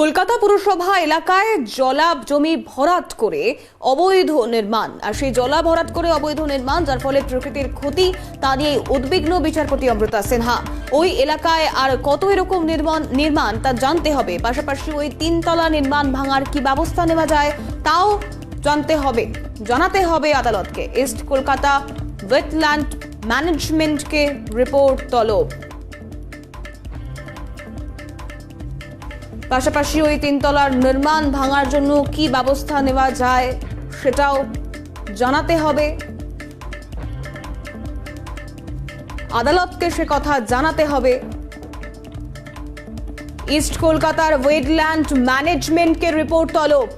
কলকাতা পুরসভা এলাকায় জলা জমি ভরাট করে অবৈধ নির্মাণ। আর সেই জলা ভরাট করে অবৈধ নির্মাণ, যার ফলে প্রকৃতির ক্ষতি, তা নিয়ে উদ্বিগ্ন বিচারপতি অমৃতা সিনহা। ওই এলাকায় আর কত এরকম নির্মাণ নির্মাণ, তা জানতে হবে। পাশাপাশি ওই তিনতলা নির্মাণ ভাঙার কি ব্যবস্থা নেওয়া যায়, তাও জানতে হবে। জানাতে হবে আদালতকে। ইস্ট কলকাতা ওয়েটল্যান্ড ম্যানেজমেন্টকে রিপোর্ট তলব। পাশাপাশি ওই তিনতলার নির্মাণ ভাঙার জন্য কি ব্যবস্থা নেওয়া যায় সেটাও জানাতে হবে। আদালতকে সে কথা জানাতে হবে। ইস্ট কলকাতার ওয়েডল্যান্ড ম্যানেজমেন্টকে রিপোর্ট তলব।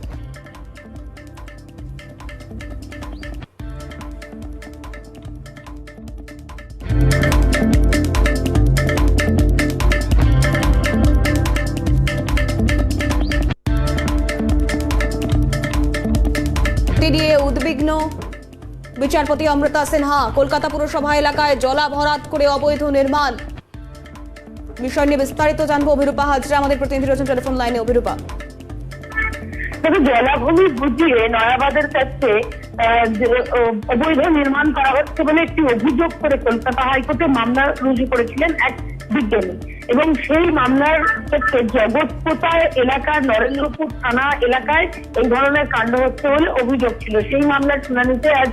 নিয়ে উদ্বিগ্ন। বিচারপতি অমৃতা সিনহা, কলকাতা পুরসভা এলাকায় জলা ভরাত করে অবৈধ নির্মাণ। বিষয় নিয়ে বিস্তারিত জানব অভিরূপা হাজরা, আমাদের প্রতিনিধি রয়েছেন টেলিফোন লাইনে। অভিরূপা। তবে জলাভূমি বুঝিয়ে নয়াবাদের কাছে অবৈধ নির্মাণ করা হচ্ছে বলে একটি অভিযোগ করে কলকাতা হাইকোর্টে মামলা রুজু করেছিলেন এক বিজ্ঞানী। এবং সেই মামলার ক্ষেত্রে জগৎপোতায় এলাকার নরেন্দ্রপুর থানা এলাকায় এই ধরনের কাণ্ড হচ্ছে বলে অভিযোগ ছিল। সেই মামলার শুনানিতে আজ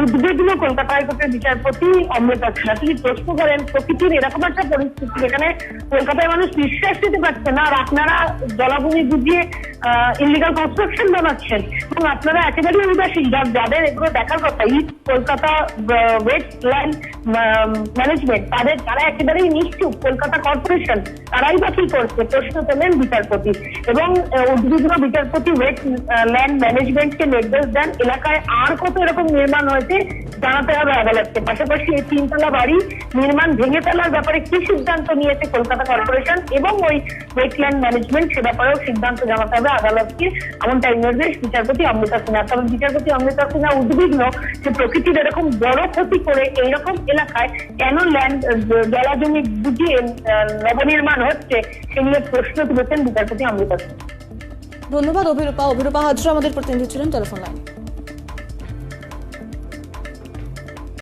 উদ্বিগ্ন কলকাতা হাইকোর্টের বিচারপতি অমৃতা সিনহা তিনি প্রশ্ন করেন, প্রকৃতির এরকম একটা পরিস্থিতি যেখানে কলকাতায় মানুষ নিঃশ্বাস নিতে পারছে না, আর আপনারা জলাভূমি বুঝিয়ে ইলিগাল কনস্ট্রাকশন বানাচ্ছেন, এবং আপনারা একেবারেই উদাসীন। যাদের এগুলো দেখার কথা ইস্ট কলকাতা ওয়েস্টল্যান্ড ম্যানেজমেন্ট তাদের, তারা একেবারেই নিশ্চুপ। কলকাতা কর্পোরেশন, তারাই বা কি করছে, প্রশ্ন তোলেন বিচারপতি। এবং উদ্বিগ্ন বিচারপতি ওয়েস্ট ল্যান্ড ম্যানেজমেন্টকে নির্দেশ দেন। এলাকায় আর কত এরকম নির্মাণ হয়েছে, জানাতে হবে আদালতকে। পাশাপাশি এই তিনতলা বাড়ি নির্মাণ ভেঙে ফেলার ব্যাপারে কি সিদ্ধান্ত নিয়েছে কলকাতা কর্পোরেশন? এবং ওই ওয়েটল্যান্ড ম্যানেজমেন্ট সে ব্যাপারেও সিদ্ধান্ত জানাতে হবে আদালতকে। এমনটাই নির্দেশ বিচারপতি অমৃতা সিনহা। তবে বিচারপতি অমৃতা সিনহা উদ্বিগ্ন যে প্রকৃতির এরকম বড় ক্ষতি করে এইরকম এলাকায় কেন ল্যান্ড জলা জমি বুঝিয়ে নবনির্মাণ হচ্ছে সে নিয়ে প্রশ্ন তুলেছেন বিচারপতি অমৃতা ধন্যবাদ অভিরূপা। অভিরূপা হাজরা আমাদের প্রতিনিধি ছিলেন টেলিফোন লাইনে।